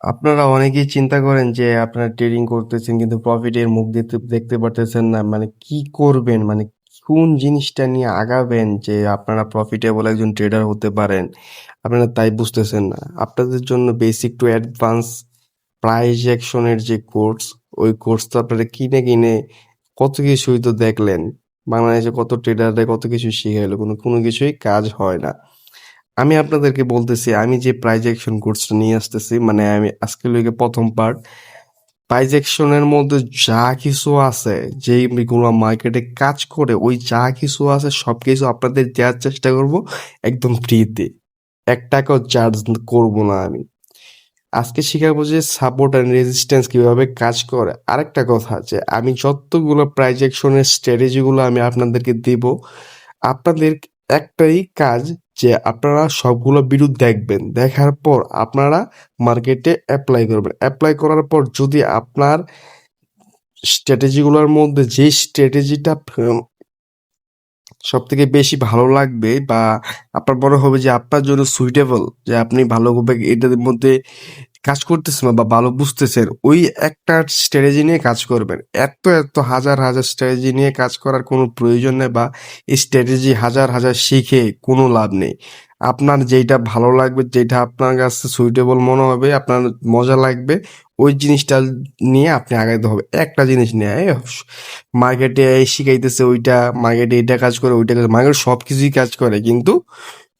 আপনারা অনেকেই চিন্তা করেন যে আপনারা ট্রেডিং করতেছেন কিন্তু প্রফিটের মুখ দেখতে দেখতে পারতেছেন না। মানে কি করবেন? মানে কোন জিনিসটা নিয়ে আগাবেন যে আপনারা প্রফিটেবল একজন ট্রেডার হতে পারেন? আপনারা তাই বুঝতেছেন না। আপনাদের জন্য বেসিক টু অ্যাডভান্স প্রাইজ অ্যাকশনের যে কোর্স ওই কোর্স তো আপনারা কিনে কিনে কত কিছুই তো দেখলেন। বাংলাদেশে কত ট্রেডাররা কত কিছু শিখাইলো কোনো কোনো কিছুই কাজ হয় না। আমি আপনাদেরকে বলতেছি, আমি যে প্রাইজ অ্যাকশন কোর্সটা নিয়ে আসতেছি মানে আমি আজকে লইকে প্রথম পার্ট প্রাইজ অ্যাকশনের মধ্যে যা কিছু আছে যেইগুলো মার্কেটে কাজ করে, ওই যা কিছু আছে সব কিছু আপনাদের দেওয়ার চেষ্টা করব একদম ফ্রিতে এক টাকাও চার্জ করব না আমি। আজকে শিখাবো যে সাপোর্ট অ্যান্ড রেজিস্ট্যান্স কীভাবে কাজ করে। আরেকটা কথা আছে আমি যতগুলো প্রাইজেকশনের স্ট্র্যাটেজিগুলো আমি আপনাদেরকে দেব, আপনাদের একটাই কাজ যে আপনারা সবগুলো বিরুদ্ধ দেখবেন, দেখার পর আপনারা মার্কেটে অ্যাপ্লাই করবেন। অ্যাপ্লাই করার পর যদি আপনার স্ট্র্যাটেজিগুলোর মধ্যে যে স্ট্র্যাটেজিটা সব থেকে বেশি ভালো লাগবে বা আপনার মনে হবে যে আপনার জন্য সুইটেবল যে আপনি ভালোভাবে এটার মধ্যে কাজ করতেছেন বা ভালো বুঝতেছেন, ওই একটা স্ট্র্যাটেজি নিয়ে কাজ করবেন। এত এত হাজার হাজার স্ট্র্যাটেজি নিয়ে কাজ করার কোনো প্রয়োজন নেই বা স্ট্র্যাটেজি হাজার হাজার শিখে কোনো লাভ নেই। আপনার যেটা ভালো লাগবে যেটা আপনার কাছে সুইটেবল মনে হবে, আপনার মজা লাগবে, ওই জিনিসটা নিয়ে আপনি আগাইতে হবে। একটা জিনিস নিয়ে মার্কেটে শিখাইতেছে ওইটা মার্কেটে এটা কাজ করে, ওইটা কাজ মার্কেট সব কিছুই কাজ করে, কিন্তু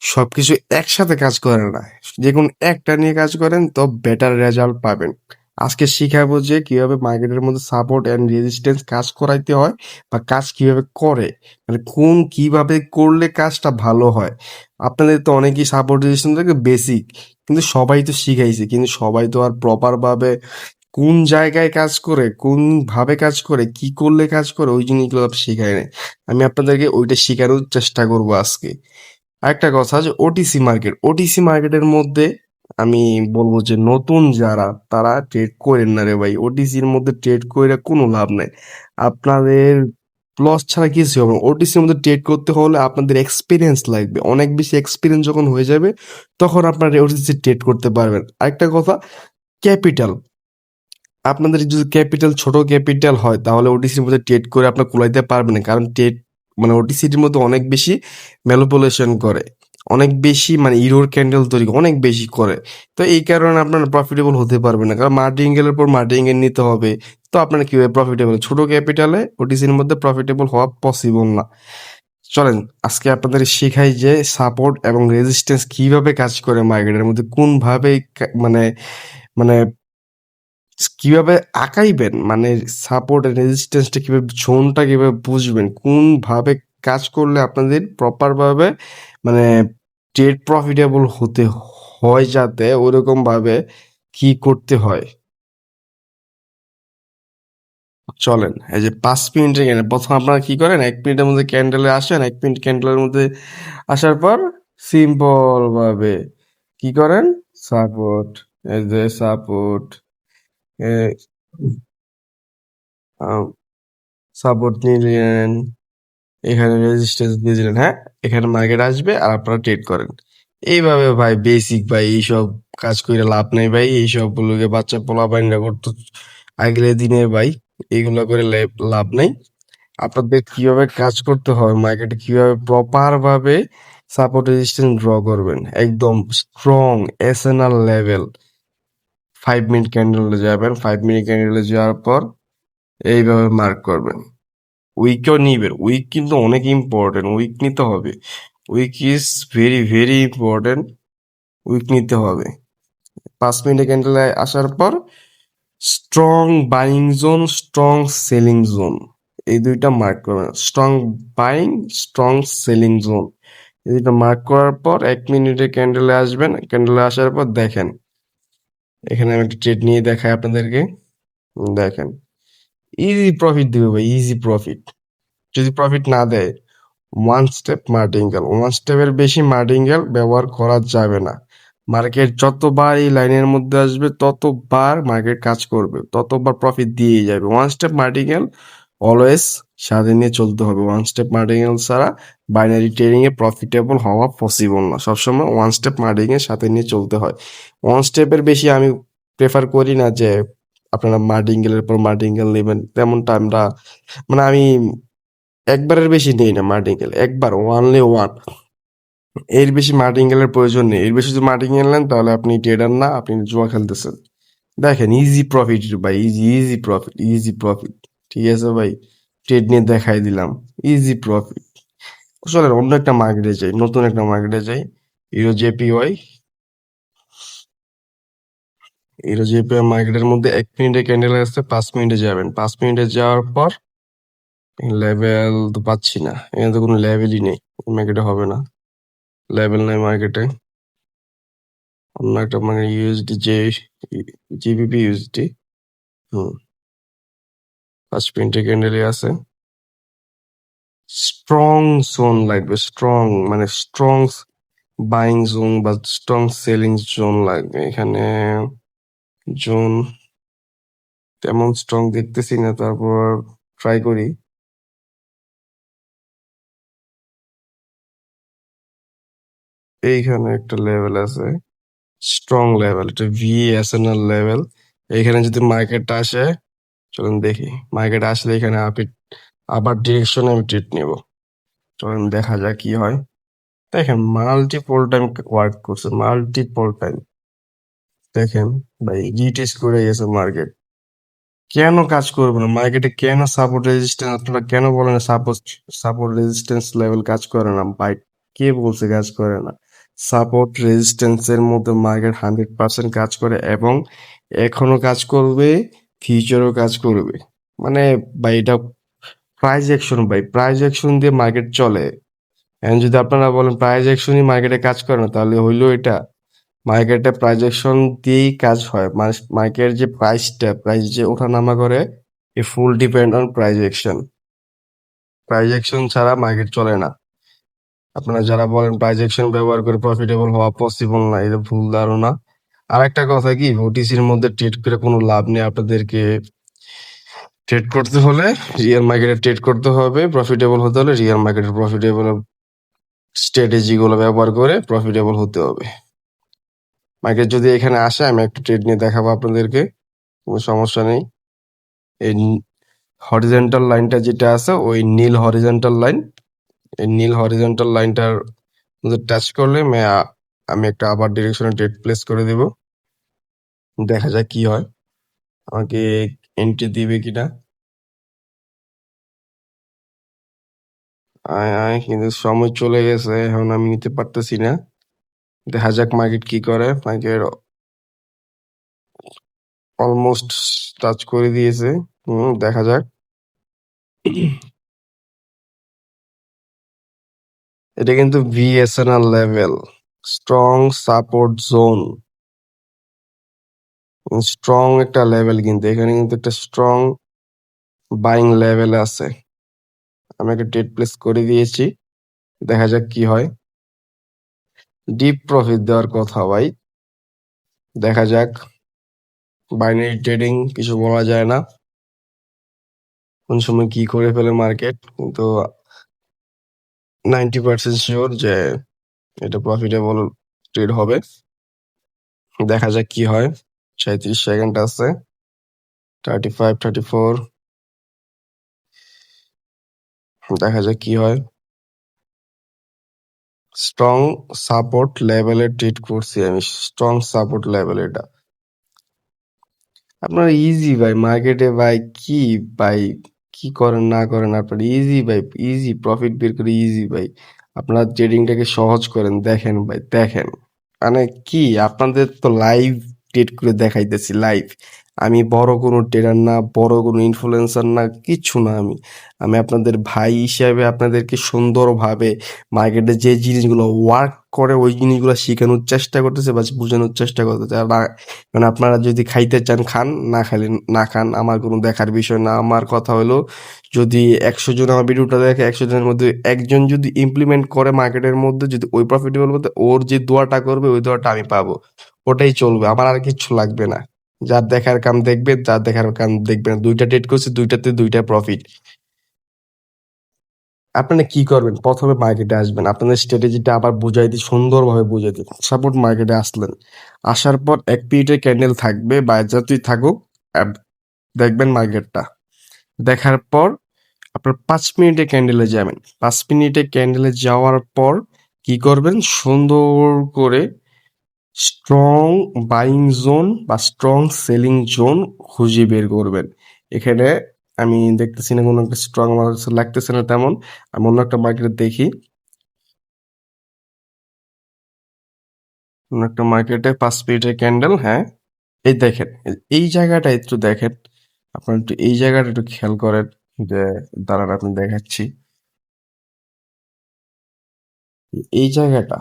সবকিছু একসাথে কাজ করে না। যে কোনো একটা নিয়ে কাজ করেন, তো বেটার রেজাল্ট পাবেন। আজকে শিখাবো যে কীভাবে মার্কেটের মধ্যে সাপোর্ট অ্যান্ড রেজিস্ট্যান্স কাজ করাইতে হয় বা কাজ কীভাবে করে। মানে কোন কীভাবে করলে কাজটা ভালো হয়। আপনাদের তো অনেকেই সাপোর্ট রেজিস্ট্যান্স থেকে বেসিক কিন্তু সবাই তো শিখাইছে, কিন্তু সবাই তো আর প্রপারভাবে কোন জায়গায় কাজ করে, কোন ভাবে কাজ করে, কি করলে কাজ করে, ওই জিনিসগুলো শেখায় নাই। আমি আপনাদেরকে ওইটা শেখানোর চেষ্টা করব আজকে। আরেকটা কথা যে ওটিসি মার্কেট ওটিসি মার্কেটের মধ্যে আমি বলব যে নতুন যারা, তারা ট্রেড করেন না রে ভাই। ওটিসির মধ্যে ট্রেড করে কোনো লাভ নাই। আপনাদের লস ছাড়া কিছু হবে ওটিসির মধ্যে ট্রেড করতে হলে আপনাদের এক্সপিরিয়েন্স লাগবে। অনেক বেশি এক্সপিরিয়েন্স যখন হয়ে যাবে, তখন আপনারা ওটিসি ট্রেড করতে পারবেন। আরেকটা কথা ক্যাপিটাল আপনাদের যদি ক্যাপিটাল ছোট ক্যাপিটাল হয়, তাহলে ওটিসির মধ্যে ট্রেড করে আপনার কুলাইতে পারবেন না। কারণ ট্রেড মানে ওটিসিটির মধ্যে অনেক বেশি ম্যানিপুলেশন করে। অনেক বেশি মানে ইরোর ক্যান্ডেল তৈরি অনেক বেশি করে। তো এই কারণে আপনার প্রফিটেবল হতে পারবে না। কারণ মার্টিঙ্গেলের পর মার্টিঙ্গেল নিতে হবে। তো আপনার কীভাবে প্রফিটেবল ছোট ক্যাপিটালে ওটিসির মধ্যে প্রফিটেবল হওয়া পসিবল না। চলেন, আজকে আপনাদের শেখাই যে সাপোর্ট এবং রেজিস্ট্যান্স কীভাবে কাজ করে মার্কেটের মধ্যে, কোনভাবে মানে মানে কীভাবে আঁকাইবেন? মানে সাপোর্ট রেজিস্ট্যান্সটা কীভাবে জোনটা কীভাবে বুঝবেন? কোনভাবে কাজ করলে আপনাদের প্রপারভাবে মানে ট্রেড প্রফিটেবল হতে হয় যাতে ওরকমভাবে কি করতে হয়? চলেন, এই যে পাঁচ মিনিটের ক্যান্ডেল প্রথম আপনারা কি করেন? এক মিনিটের মধ্যে ক্যান্ডেলে আসেন। এক মিনিট ক্যান্ডেলের মধ্যে আসার পর সিম্পল ভাবে কি করেন? সাপোর্ট এই যে সাপোর্ট সাপোর্ট নিলেন, এখানে রেজিস্ট্যান্স দিয়ে দিলেন হ্যাঁ? এখানে মার্কেট আসবে আর আপনারা ট্রেড করেন। এইভাবে ভাই বেসিক ভাই, এইসব কাজ করে লাভ নেই ভাই। এইসব গুলোকে বাচ্চা পোলা বাইনরা করতো আগের দিনের ভাই এইগুলো করে লাভ নেই। আপনাদের কীভাবে কাজ করতে হয় মার্কেটে কীভাবে প্রপার ভাবে সাপোর্ট রেজিস্ট্যান্স ড্র করবেন? একদম strong SNR level five minute ক্যান্ডেলে যাবেন। ফাইভ মিনিট ক্যান্ডেলে যাওয়ার পর এইভাবে মার্ক করবেন। উইকও নিবেন। উইক কিন্তু অনেক ইম্পর্টেন্ট উইক নিতে হবে। Wick is very very important wick নিতে হবে। পাঁচ মিনিটে ক্যান্ডেলে আসার পর strong buying zone strong selling zone এই দুইটা মার্ক করবেন। Strong buying strong selling zone এই দুইটা মার্ক করার পর এক মিনিটে ক্যান্ডেলে আসবেন। ক্যান্ডেলে আসার পর দেখেন। এখানে আমি একটা ট্রেড নিয়ে দেখাই আপনাদেরকে। দেখেন। ইজি প্রফিট দিবে ভাই ইজি প্রফিট যদি প্রফিট না দেয় ওয়ান স্টেপ মার্টিঙ্গেল ওয়ান স্টেপের বেশি মার্টিঙ্গেল ব্যবহার করা যাবে না। মার্কেট যতবার এই লাইনের মধ্যে আসবে, ততবার মার্কেট কাজ করবে, ততবার প্রফিট দিয়েই যাবে। ওয়ান স্টেপ মার্টিঙ্গেল অলওয়েজ সাথে নিয়ে চলতে হবে। ওয়ান স্টেপ মার্টিঙ্গেল ছাড়া বাইনারি ট্রেডিং এ প্রফিটেবল হওয়া পসিবল না। সবসময় ওয়ান স্টেপ মার্টিং এর সাথে নিয়ে চলতে হয়। ওয়ান স্টেপের বেশি আমি প্রেফার করি না যে আপনারা মার্টিঙ্গেলের পর মার্টিঙ্গেল নেবেন। তেমনটা আমরা মানে আমি একবারের বেশি নেই না মার্টিঙ্গেল একবার ওয়ানলি ওয়ানের বেশি মার্টিঙ্গেলের প্রয়োজন নেই। এর বেশি যদি মার্টিঙ্গেল নেন, তাহলে আপনি ট্রেডার না, আপনি জুয়া খেলতেছেন। দেখেন ইজি প্রফিট ভাই easy easy profit easy profit ঠিক আছে, ভাই? ট্রেড নিয়ে দেখাই দিলাম। ইজি প্রফিট চলেন, অন্য একটা মার্কেটে যাই। নতুন একটা মার্কেটে যাই। ইউরো জেপিওয়াই ইউরো জেপিওয়াই মার্কেটের মধ্যে এক মিনিটে ক্যান্ডেল আসছে, পাঁচ মিনিটে যাবেন। পাঁচ মিনিটে যাওয়ার পর লেভেল তো পাচ্ছি না। এখানে তো কোনো লেভেলই নেই। মার্কেটে হবে না। লেভেল নেই মার্কেটে অন্য একটা মানে ইউএসডি যে জিবিপি ইউএসডি হুম। পাঁচ মিনিটে ক্যান্ডেলই আছে। স্ট্রং জোন লাগবে স্ট্রং মানে স্ট্রং বাইং জোন বা স্ট্রং সেলিং জোন লাগবে। এখানে জোন তেমন স্ট্রং দেখতেছি না, তারপর ট্রাই করি। এইখানে একটা লেভেল আছে স্ট্রং লেভেল এটা ভি এসএনএল লেভেল এইখানে যদি মার্কেটটা আসে চলুন দেখি। মার্কেট আসলে এখানে আবার ডিরেকশনে আমি ট্রিট নেব। চলুন দেখা যাক কি হয়। দেখেন মাল্টিপল টাইম ওয়ার্ক করছে মাল্টিপল টাইম দেখেন, ভাই রিটেস্ট করে গেছে মার্কেট কেন কাজ করবে না? মার্কেটে কেন সাপোর্ট রেজিস্ট্যান্স আপনারা কেন বলেন সাপোর্ট সাপোর্ট রেজিস্ট্যান্স লেভেল কাজ করে না? ভাই, কে বলছে কাজ করে না? সাপোর্ট রেজিস্ট্যান্স এর মধ্যে মার্কেট হান্ড্রেড পার্সেন্ট কাজ করে এবং এখনও কাজ করবে ফিউচারও কাজ করবে। মানে ভাই এটা প্রাইজ অ্যাকশন ভাই প্রাইজ অ্যাকশন দিয়ে মার্কেট চলে। এখন যদি আপনারা বলেন প্রাইজ অ্যাকশনই মার্কেটে কাজ করে না, তাহলে হইল এটা মার্কেটে প্রাইজ অ্যাকশন দিয়েই কাজ হয়। মার্কেট যে প্রাইসটা প্রাইস যে ওঠানামা করে, এ full depend on price action price action ছাড়া মার্কেট চলে না। আপনারা যারা বলেন প্রাইজ অ্যাকশন ব্যবহার করে প্রফিটেবল হওয়া পসিবল না, এটা ভুল ধারণা। আর একটা কথা কি ওটিসির মধ্যে ট্রেড করে কোনো লাভ নেই আপনাদেরকে। ট্রেড করতে হলে রিয়েল মার্কেটে ট্রেড করতে হবে প্রফিটেবল হতে হলে রিয়েল মার্কেটের প্রফিটেবল স্ট্র্যাটেজি গুলো ব্যবহার করে প্রফিটেবল হতে হবে। মার্কেট যদি এখানে আসে, আমি একটা ট্রেড নিয়ে দেখাবো আপনাদেরকে, কোনো সমস্যা নেই। এই হরিজেন্টাল লাইনটা যেটা আছে, ওই নীল হরিজেন্টাল লাইন এই নীল হরিজেন্টাল লাইনটার মধ্যে টাচ করলে আমি একটা আবার ডিরেকশনে ট্রেড প্লেস করে দেব। দেখা যাক কি হয়। আমাকে এন্ট্রি দিবে কিনা। কিন্তু সময় চলে গেছে, এখন আমি নিতে পারতেছি না। দেখা যাক মার্কেট কি করে। মার্কেট অলমোস্ট টাচ করে দিয়েছে। হুম, দেখা যাক। এটা কিন্তু VSNL level strong support zone strong একটা লেভেল কিন্তু। এখানে কিন্তু একটা স্ট্রং বাইং লেভেল আছে। আমি একটা ডেট প্লেস করে দিয়েছি। দেখা যাক কি হয়। ডিপ প্রফিট দেওয়ার কথা ভাই। দেখা যাক। বাইনারি ট্রেডিং কিছু বলা যায় না। কোন সময় কি করে ফেলে মার্কেট কিন্তু নাইনটি পার্সেন্ট শিওর যে এটা প্রফিটেবল ট্রেড হবে। দেখা যাক কি হয়। সাঁত্রিশ সেকেন্ড আছে। থার্টি ফাইভ থার্টি ফোর দেখা যাক কি হয়। স্ট্রং সাপোর্ট লেভেলে ট্রিট করছি আমি। স্ট্রং সাপোর্ট লেভেল এটা। আপনার ইজি ভাই মার্কেটে ভাই কি ভাই, কি করেন, না করেন আপনার ইজি ভাই ইজি প্রফিট বের করে ইজি ভাই। আপনার ট্রেডিংটাকে সহজ করেন, দেখেন ভাই, দেখেন। মানে কি, আপনাদের তো লাইভ করে দেখাইতেছি লাইভ আমি বড় কোনো ট্রেডার না, বড় কোনো ইনফ্লুয়েন্সার না, কিচ্ছু না আমি। আমি আপনাদের ভাই হিসাবে আপনাদেরকে সুন্দরভাবে মার্কেটে যে জিনিসগুলো ওয়ার্ক করে, ওই জিনিসগুলো শেখানোর চেষ্টা করতেছে বা বোঝানোর চেষ্টা করতেছে। আর মানে আপনারা যদি খাইতে চান, খান, না খাইলে না খান, আমার কোনো দেখার বিষয় না। আমার কথা হলো, যদি একশো জন আমার ভিডিওটা দেখে, একশো জনের মধ্যে একজন যদি ইমপ্লিমেন্ট করে মার্কেটের মধ্যে, যদি ওই প্রফিটেবল বলতে ওর যে দোয়াটা করবে, ওই দোয়াটা আমি পাবো। ওটাই চলবে, আমার আর কিচ্ছু লাগবে না। যার দেখার কাম দেখবে যার দেখার কাম দেখবে না। দুইটা ট্রেড করছে, দুইটাতে দুইটা প্রফিট আপনারা কি করবেন? প্রথমে মার্কেটে আসবেন। আপনাদের স্ট্র্যাটেজিটা আবার বুঝাই দিই সুন্দরভাবে বুঝাই দিই সাপোর্ট মার্কেটে আসলেন। আসার পর এক পিরিয়ডের ক্যান্ডেল থাকবে বা যতই থাকুক দেখবেন মার্কেটটা দেখার পর আপনার পাঁচ মিনিটে ক্যান্ডেলে যাবেন। পাঁচ মিনিটে ক্যান্ডেলে যাওয়ার পর কি করবেন? সুন্দর করে স্ট্রং বাইং জোন বা স্ট্রং সেলিং জোন খুঁজে বের করবেন। এখানে আমি দেখতেছি না, কোনো একটা স্ট্রং আমার লাগতেছে না তেমন। আমি অন্য একটা মার্কেটে দেখি। অন্য একটা মার্কেটে পাঁচ মিনিটের ক্যান্ডেল হ্যাঁ? এই দেখেন, এই জায়গাটা একটু দেখেন। আপনার একটু এই জায়গাটা একটু খেয়াল করেন যে, দাঁড়ান আপনি দেখাচ্ছি। এই জায়গাটা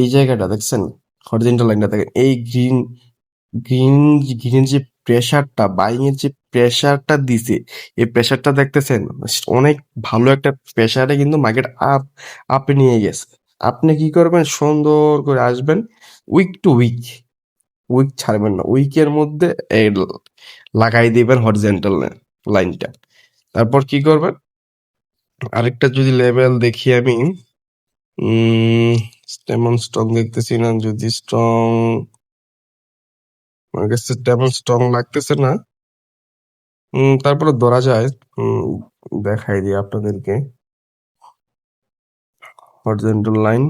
এই জায়গাটা দেখছেন? হরিজেন্টাল লাইনটা দেখেন। এই গ্রিন গ্রিন গ্রিনের যে প্রেশারটা বাইং এর যে প্রেশারটা দিছে, এই প্রেশারটা দেখতেছেন? অনেক ভালো একটা প্রেশারে কিন্তু মার্কেট আপ আপে নিয়ে গেছে। আপনি কি করবেন? সুন্দর করে আসবেন উইক টু উইক উইক ছাড়বেন না। উইকের মধ্যে লাগাই দিবেন হরিজেন্টাল লাইনটা তারপর কি করবেন? আরেকটা যদি লেভেল দেখি আমি তেমন স্ট্রং দেখতেছি না, যদি স্ট্রং আমার কাছে তেমন স্ট্রং লাগতেছে না। তারপরে ধরা যায় দেখাই দিই আপনাদেরকে। হরিজন্টাল লাইন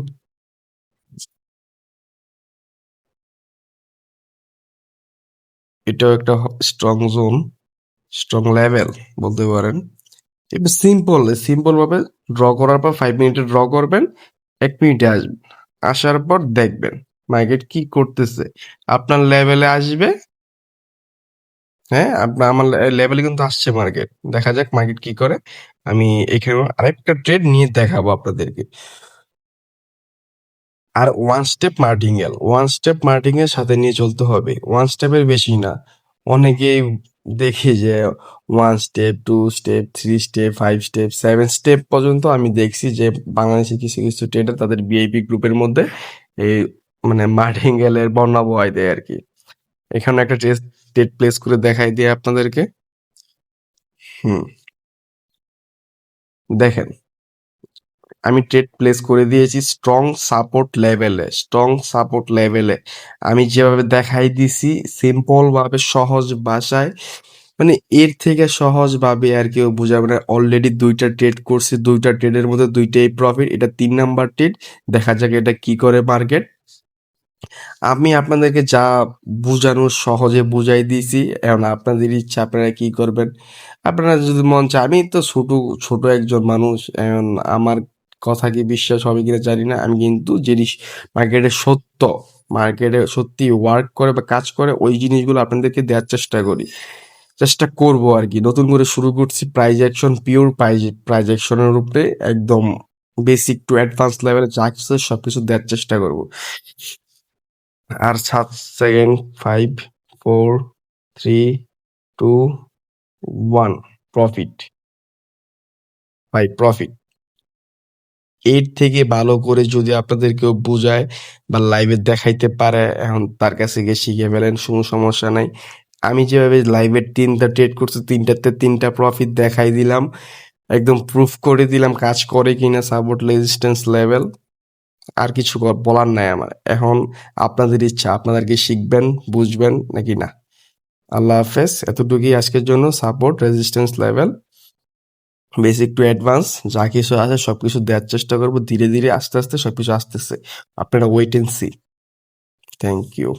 এটাও একটা স্ট্রং জোন স্ট্রং লেভেল বলতে পারেন। এটা সিম্পল সিম্পল ভাবে ড্র করার পর ফাইভ মিনিটে ড্র করবেন, এক মিনিটে আসবেন আসার পর দেখবেন, মার্কেট কি করতেছে। আপনার লেভেলে আসবে হ্যাঁ? আপনার আমার লেভেলে কিন্তু আসছে মার্কেট। দেখা যাক মার্কেট কি করে। আমি এখানে আরেকটা ট্রেড নিয়ে দেখাবো আপনাদেরকে। আর ওয়ান স্টেপ মার্টিং মার্টিঙ্গেল ওয়ান স্টেপ মার্টিঙ্গেল সাথে নিয়ে চলতে হবে। ওয়ান স্টেপের বেশি না। অনেকেই দেখি যে one step two step three step five step seven step পর্যন্ত আমি দেখছি যে বাংলাদেশি কিছু কিছু ট্রেডার তাদের বিআইপি গ্রুপের মধ্যে এই মানে মার্টিঙ্গেলের বর্ণা বয় দেয় আর কি। এখানে একটা টেস্ট ডেট প্লেস করে দেখাই দিয়ে আপনাদেরকে। হুম। দেখেন, আমি ট্রেড প্লেস করে দিয়েছি স্ট্রং সাপোর্ট লেভেলে স্ট্রং সাপোর্ট লেভেলে আমি যেভাবে দেখাই দিছি সিম্পল ভাবে, সহজ ভাষায় মানে এর থেকে সহজ ভাবে আর কেউ বোঝাবে না। অলরেডি দুইটা ট্রেড করছি, দুইটা ট্রেডের মধ্যে দুইটাই প্রফিট এটা তিন নাম্বার ট্রেড দেখা যাক এটা কি করে মার্কেট আমি আপনাদেরকে যা বুঝানোর সহজে বুঝাই দিয়েছি, এখন আপনাদের ইচ্ছা, আপনারা কি করবেন? আপনারা যদি মন চায়, আমি তো ছোট ছোট একজন মানুষ, এখন আমার কথা কি বিশ্বাস হবে কিনা জানি না। আমি কিন্তু জিনিস মার্কেটে সত্য মার্কেটে সত্যি ওয়ার্ক করে বা কাজ করে, ওই জিনিসগুলো আপনাদেরকে দেওয়ার চেষ্টা করি। চেষ্টা করব আর কি। নতুন করে শুরু করছি price action pure price price অ্যাকশনের উপরে একদম বেসিক টু অ্যাডভান্স লেভেলে যা কিছু সবকিছু দেওয়ার চেষ্টা করব। আর সাত second five four three two one profit ভাই প্রফিট এর থেকে ভালো করে যদি আপনাদের কেউ বোঝায় বা লাইভে দেখাইতে পারে, এখন তার কাছে গিয়ে শিখে ফেলেন, কোনো সমস্যা নাই। আমি যেভাবে লাইভে তিনটা ট্রেড করছি, তিনটাতে তিনটা প্রফিট দেখাই দিলাম। একদম প্রুফ করে দিলাম কাজ করে কিনা সাপোর্ট রেজিস্ট্যান্স লেভেল আর কিছু বলার নাই আমার। এখন আপনাদের ইচ্ছা আপনাদের কি শিখবেন, বুঝবেন নাকি না? আল্লাহ হাফেজ। এতটুকুই আজকের জন্য support resistance level basic to advance যা কিছু আছে সব কিছু দেওয়ার চেষ্টা করব। ধীরে ধীরে আস্তে আস্তে সবকিছু আসতেছে। আপনারা wait and see thank you